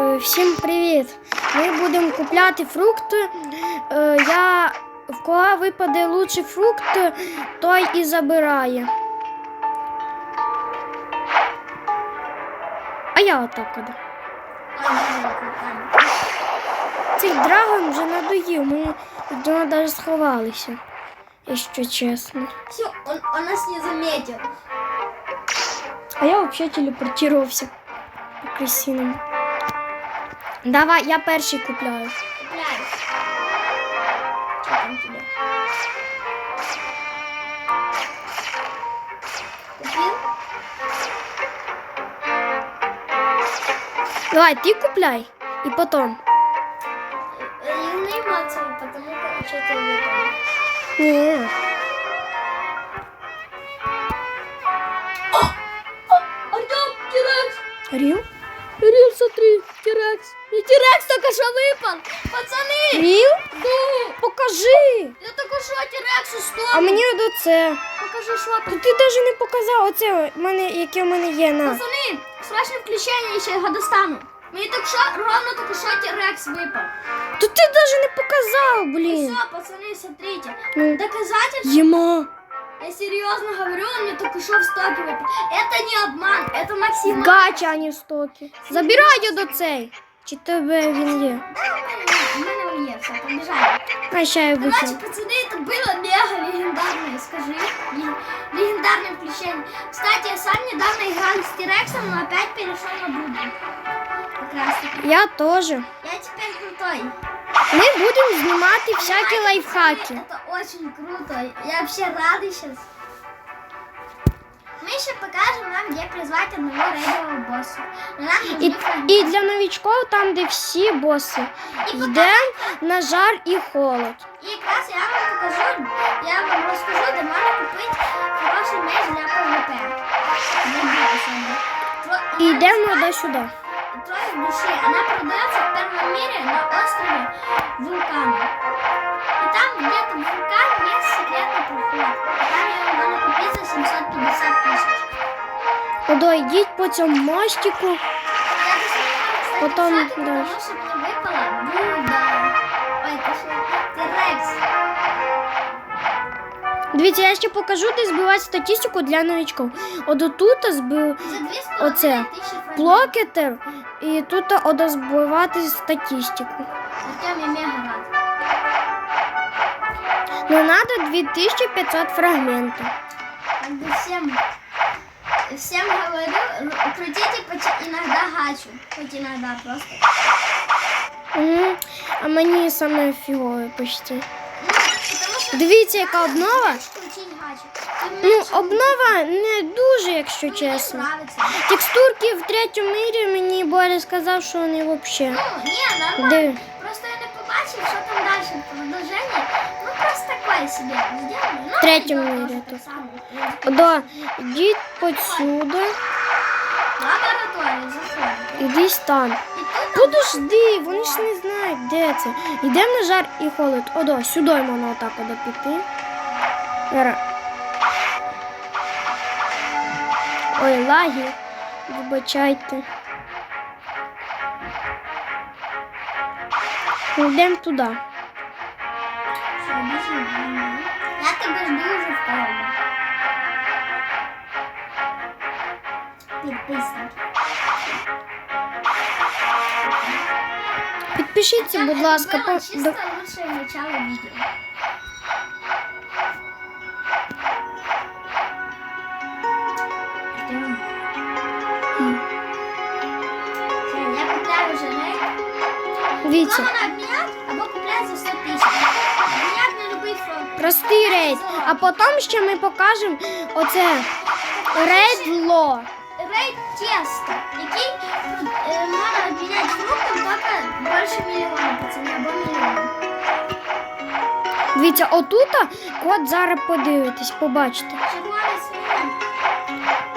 Е, Всім привіт! Ми будемо купляти фрукти. Е, Я в кого випаде лучший фрукт, той і забирає. А я отак от. Цей драгон вже надоїв, ми від нього навіть сховалися, якщо чесно. Все, он, он нас не заметил. А я взагалі телепортувався по крысинам. Давай, я перший купляю. Купляй. Что там тебе? Купил? Давай, ти купляй. І потім. Э, Не эмоции, потому что что-то выпало. Ні. Тирекс только что выпал! Пацаны! Ріл? Ну! Покажи. Я только что Тирексу что? А мені до це. Покажи, что То там. ти навіть не показав оце, в мене, яке в мене є на. Пацаны, срочное включение, я его достану. Мне только что, ровно только что Тирекс выпал. То ти навіть не показав, блін. Все, пацаны, смотрите. Ну, Доказательство. Єма. Я серьезно говорю, он мне только что в стоке выпал. Это не обман, это Максим. Гача, а не стоки. Забирай до цей. Чи тебе він є? У меня он есть, все, побежали. А ще я Короче, витягну. пацаны, это было мега легендарное, скажи. Ле- Легендарное включение. Кстати, я сам недавно играл с Тирексом, но опять перешел на Буду. Как раз таки. Я теж. Я теперь крутой. Ми будемо знімати всякі лайфхаки. Это очень круто. Я вообще рада сейчас. Мы еще покажем вам, где призвать одного рейдового босса. Но нам нужны І, фрагменты. і для новичков там, де всі боси. Йде на жар і холод. І якраз я вам покажу, я вам розкажу, де можна купити хороший меч для ПВП. Для босами. Тро- І вона йдемо називається до сюди. Трое души. Она продается в первом мире на острове Вулкана. И там где-то в вулкане есть секретный проход. Там ее можно купить за 750 тысяч. Одо, йдіть по цьому мостику. Я даже не могу, кстати, Потом взять, потому дальше. что мне выпало Будда. Ой, точнее, Тирекс. Дивіться, я ще покажу, де збивати статистику для новичків. От отут збив За 2,5 Оце. тысячи фрагментов. блокетер, і тут ода збивати статистику. Артем, я. Ну, надо 2500 фрагментів. Как бы всем, всем говорю, крутите иногда гачу. Хоть иногда просто. Угу. А мені саме фігове почти. Дивіться, яка обнова. Ну, обнова не дуже, якщо чесно. Текстурки в третьому мірі мені Боря сказав, що вони взагалі. Ну, не, нормально. Де? Просто я не побачив, що там дальше продовження. Ну, просто себе сделали. Ну, В третьому мірі тут. Да, йдіть посюди, Лабораторія, заходите. ідись там. Подожди, вони ж не знають, де це. Йдемо на жар і холод. Одо, сюди можна отак одо піти. Ой, лаги. Вибачайте. Йдемо туди. Я тебе жду вже в. Підписники. Підпишіться, будь ласка, по... чисто лучшее начало видео. Ждем. Я купляю уже рейд. Дивіться, Можна або купляти за 100 тисяч. Простий рейд. А потім ще ми покажемо оце рейд ло. Рейд тесто, який е, можна обміняти фруктом тільки більше мільйона, пацани, або мільйон. Дивіться, отута код зараз подивитесь, побачите.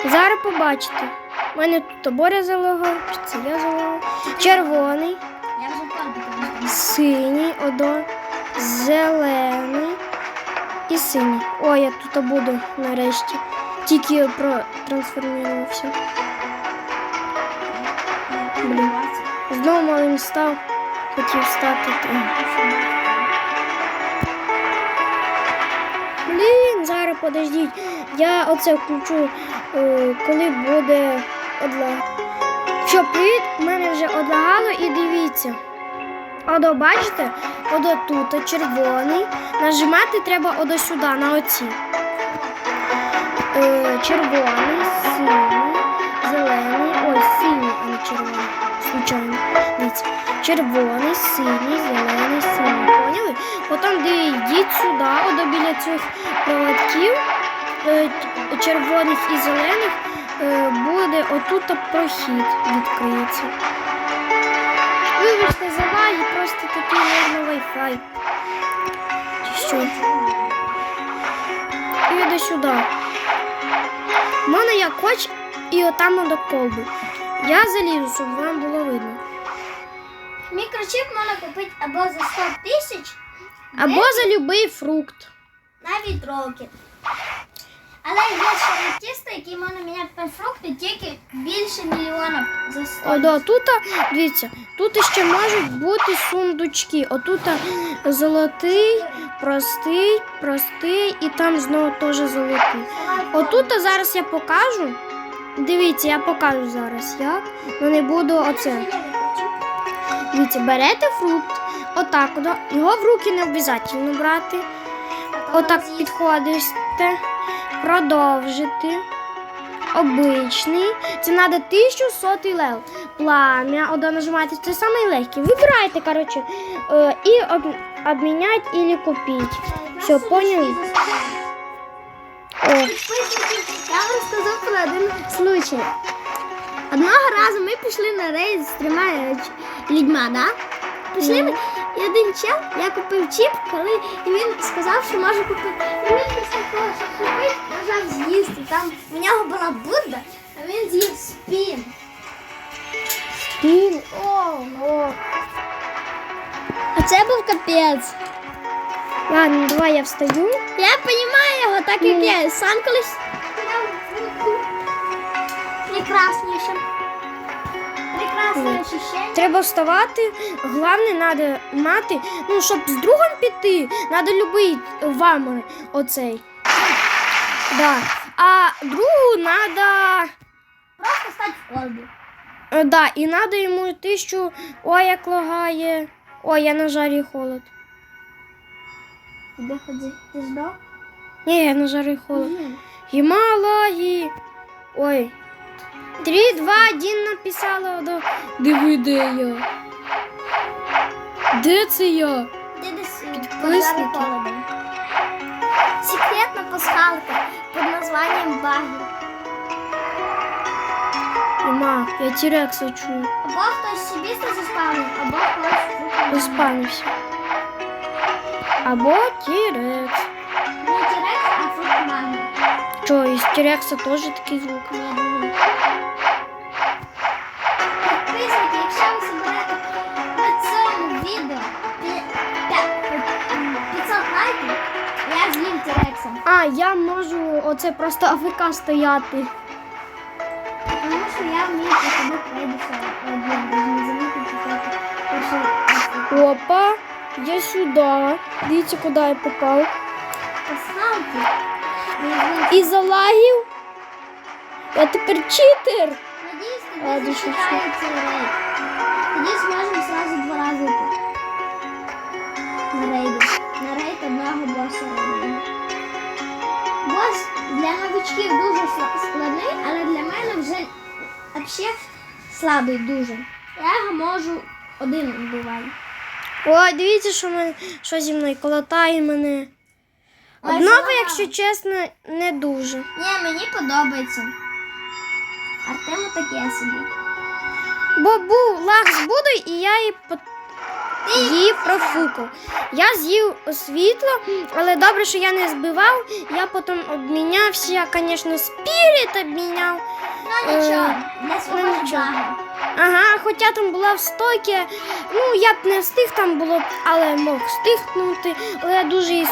Зараз побачите. У мене тут Боря залогав, чи це я залогав. Червоний, Я вже синій, одо, зелений і синій. О, я тут буду нарешті. Тільки про трансформувався. Блін. Знову малим став, хотів стати. там. Блін, зараз подождіть. Я оце включу, е, коли буде одла. Що, привіт, у мене вже одлагало і дивіться. Одо, бачите, одо тут червоний. Нажимати треба одо сюди, на оці. Е, червоний, синій, зелений. Ой, синій, а не червоний. Случайно. Дивіться. Червоний, синій, зелений, синій. Поняли? Потім йдіть сюди, одо біля цих проводків е, червоних і зелених е, буде отут прохід відкриється. Вибачте за просто такий мирно Wi-Fi. Що? І сюди. Мене є коч і отам до колби. Я залізу, щоб вам було видно. Мікрочіп можна купити або за 100 тисяч, Або за любий фрукт. навіть роки. Але є ще тісто, які можна міняти на фрукти тільки більше мільйона за 100. О, да, тут, дивіться, тут ще можуть бути сундучки. Отут золотий, простий, простий і там знову теж золотий. Отут зараз я покажу. Дивіться, я покажу зараз як. Ну не буду оце. Дивіться, берете фрукт, отак, його в руки не обов'язково брати. Отак підходите, продовжити. Обичний. Це треба 1100 лев. Плам'я, одно нажимаєте, це найлегкий. Вибирайте, коротше, е, і об, обмінять і купіть. Все, поняли? О, Я вам розказав про один случай. Одного разу ми пішли на рейс з трьома е, людьма, да? Пішли ми, і один чел, я купив чіп, коли і він сказав, що може купити. І він після того, що купив, нажав з'їсти. Там в нього була Будда, а він з'їв спін. пін. О, о. А це був капець. Ладно, давай я встаю. Я розумію його так, як я сам колись. Прекрасніше. Прекрасне. Треба вставати. Головне, треба мати, ну, щоб з другом піти, треба любий вамер оцей. Да. А другу треба. Просто стати в колбі. Е, Да, і треба йому тисячу. Ой, як лагає. Ой, я на жарі холод. Де ходи? Ти ждав? Ні, я на жарі холод. Гімалагі. Ой. 3, 2, 1 написала. До... Диви, де я. Де це я? Підписники. Секретна пасхалка під названням Баги. Ма, я тірекса чую. Або хтось собі заспавнив, або хтось Розпанився. Або тірекс. Не тірекс, а фрукт маги. Що, із тірекса теж такий звук? Підписники, 500 лайків, я з'їм тірексом. А, я можу оце просто АФК стояти. Тому що я вмію замітити тільки перший Опа, я сюди. Дивіться, куди я попав. пасхалки. І залагів. Я тепер читер. Надіюсь, тобі цей рейд. Тоді зможемо зразу слабий дуже. Я можу один вбивати. Ой, дивіться, що, мене, що зі мною колотає мене. Одного, якщо чесно, не дуже. Ні, мені подобається. Артему таке собі. Бо був лаг з і я її. Її профукав. Я з'їв світло, але добре, що я не збивав. Я потім обмінявся, я, звісно, спіріт обміняв. Ну Е, нічого, для свого ну, нічого. Ага, хоча там була в стокі, ну я б не встиг там було, б, але мог встигнути. Але я дуже її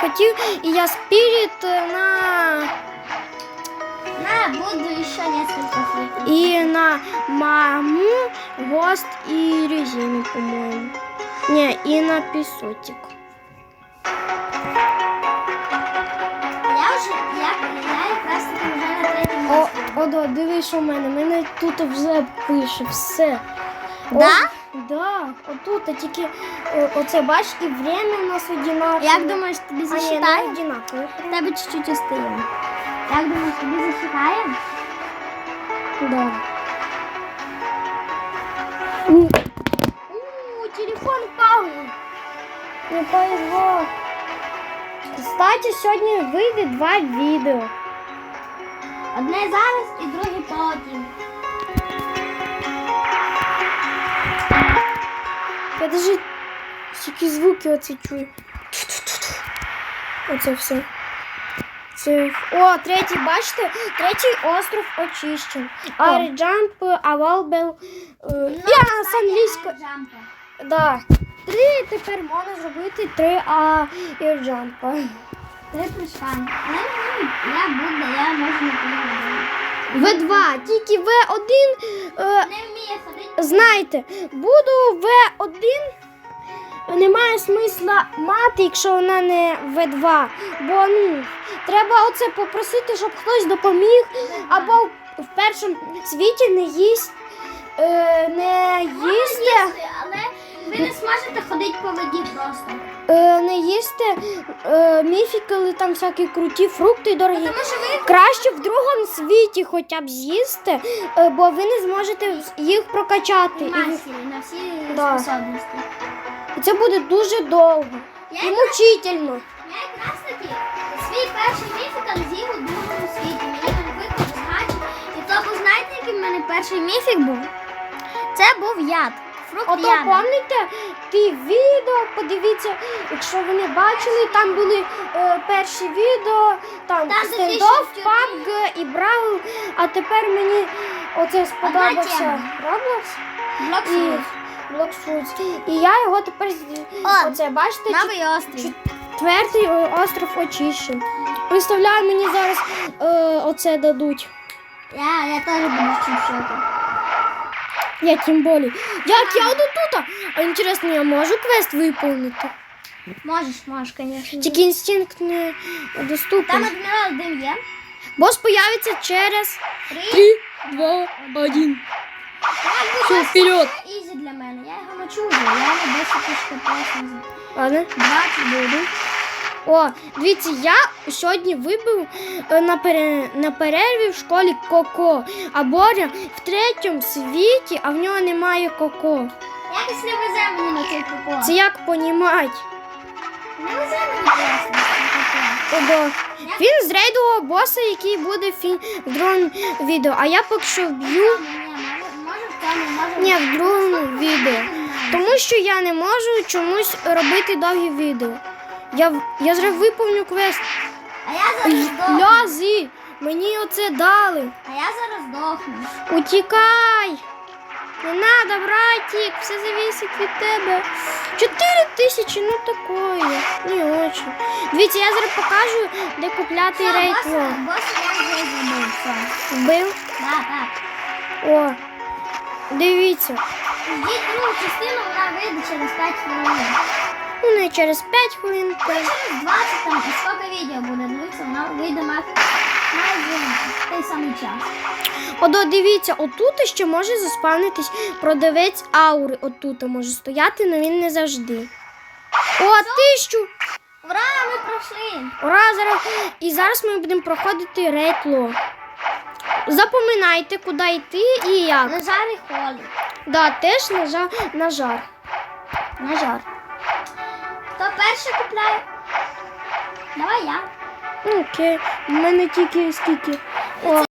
хотів, і я спіріт е, на На буду еще несколько фруктов. І на маму, гост і резину, по-моєму. Ні, і на пісотик. Я вже, я, я якраз вже на третьому О, місці. Одо, дивись, що в мене. Мене тут вже пише все. Да? О, да, отут, а тільки о, оце бач, і время у нас одинакове. Як думаєш, тобі а, ні, не засчитає? В тебе чуть-чуть остає. Як думаєш, тобі засчитає? Да. Телефон впав. Не повезло. Кстати, сьогодні вийде два відео. Одне зараз і друге потім. Подожди, які звуки оце чую. Оце все. Це... О, третій, бачите? Третій остров очищен. Арджамп, Авалбел. Ну, Я з англійською. Джампа. Да. Три тепер можна зробити три а ірджампа. Три прыжка. Я буду, я можу не. В2, тільки В1. Е, Не вміє ходити. знаєте, буду В1. Немає смисла мати, якщо вона не В2. Бо ну, треба оце попросити, щоб хтось допоміг. Або в- в першому світі не їсть. Е, не їсти. Ви не зможете ходити по воді просто. Е, не їсти е, міфікали, там всякі круті фрукти дорогі. Тому що ви Краще в другому світі хоча б з'їсти, е, бо ви не зможете їх прокачати. І, масі на всі Да. способності. і це буде дуже довго Я і якраз, мучительно. я якраз таки свій перший міфік з'їв у другому світі. Мені він випав з гачі. І то ви знаєте, який в мене перший міфік був? Це був яд. Ото пам'ятаєте, ті відео, подивіться, якщо ви не бачили, там були е, перші відео, там, Там стендов, PUBG і Бравл, а тепер мені оце сподобався тема. Блокфрут. І. І я його тепер з- О, оце бачите, Новий острів. четвертий е, остров очищен. Представляю, мені зараз е, оце дадуть. Я, я теж буду чуть-чуть. Я тим болі. Як я одну тут? А інтересно, я можу квест виповнити? Можеш, можеш, звісно. Тільки інстинкт не Там доступний. адмірал Дим є. Бос появиться через Три. 3, 2, 1. Все, вперед. це ізі для мене. Я його мочу вже. Я не 10 тисяч капець. Ладно. 20 буду. О, дивіться, я сьогодні вибив е, на, пере... на перерві в школі коко. А Боря в третьому світі, а в нього немає коко. Якось не везе мені на цей купон. Це як понімать? Не везе мені на цей Він з рейдового боса, який буде в, фі... в другому відео. А я поки що вб'ю. Ні, в другому відео. Тому що я не можу чомусь робити довгі відео. Я, я зараз виповню квест. А я зараз здохну. Лязи! Мені оце дали. А я зараз здохну. Утікай! Не надо, братик, все зависить від тебе. Чотири тисячі, ну такое. Не очень. Дивіться, я зараз покажу, де купляти рейтло. бос, я вже зробив. Вбив. Так, так. О. Дивіться. Ждіть другу частину, вона вийде через 5 хвилин. Ну, не через 5 хвилин. Ну, через 20 там, і скільки відео буде дивитися, вона вийде майже той самий час. Одо, дивіться, отут ще може заспавнитись продавець аури. Отут може стояти, але він не завжди. О, тисячу! Ура, ми пройшли! Ура! Зараз... І зараз ми будемо проходити рейтло. Запоминайте, куди йти і як. На жарі холі. Да, теж на жар. На жар. На жар. Хто перший купляє? Давай я. Окей. У мене тільки скільки. О,